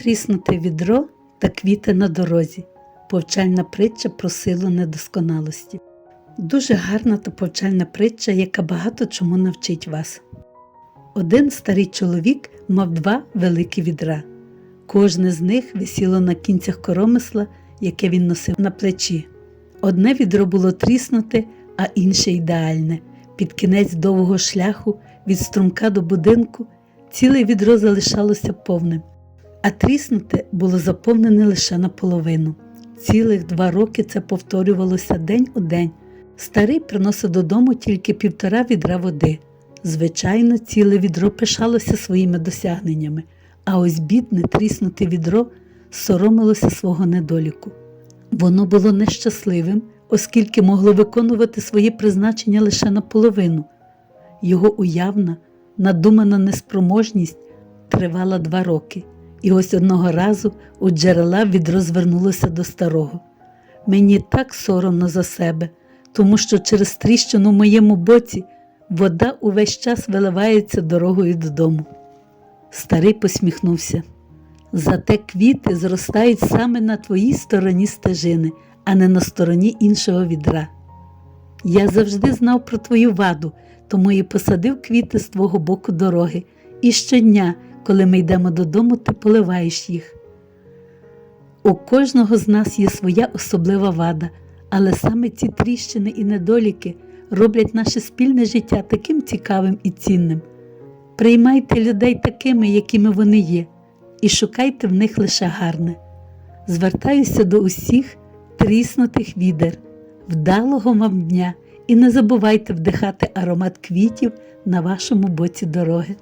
Тріснуте відро та квіти на дорозі. Повчальна притча про силу недосконалості. Дуже гарна та повчальна притча, яка багато чому навчить вас. Один старий чоловік мав два великі відра. Кожне з них висіло на кінцях коромисла, яке він носив на плечі. Одне відро було тріснуте, а інше ідеальне. Під кінець довгого шляху від струмка до будинку ціле відро залишалося повним, а тріснуте було заповнене лише наполовину. Цілих два роки це повторювалося день у день. Старий приносив додому тільки півтора відра води. Звичайно, ціле відро пишалося своїми досягненнями, а ось бідне тріснуте відро соромилося свого недоліку. Воно було нещасливим, оскільки могло виконувати своє призначення лише наполовину. Його уявна, надумана неспроможність тривала два роки, і ось одного разу у джерела відро звернулося до старого. Мені так соромно за себе, тому що через тріщину в моєму боці вода увесь час виливається дорогою додому. Старий посміхнувся. Зате квіти зростають саме на твоїй стороні стежини, а не на стороні іншого відра. Я завжди знав про твою ваду, тому і посадив квіти з твого боку дороги, і щодня, коли ми йдемо додому, ти поливаєш їх. У кожного з нас є своя особлива вада, але саме ці тріщини і недоліки роблять наше спільне життя таким цікавим і цінним. Приймайте людей такими, якими вони є, і шукайте в них лише гарне. Звертаюся до усіх тріснутих відер, вдалого вам дня і не забувайте вдихати аромат квітів на вашому боці дороги.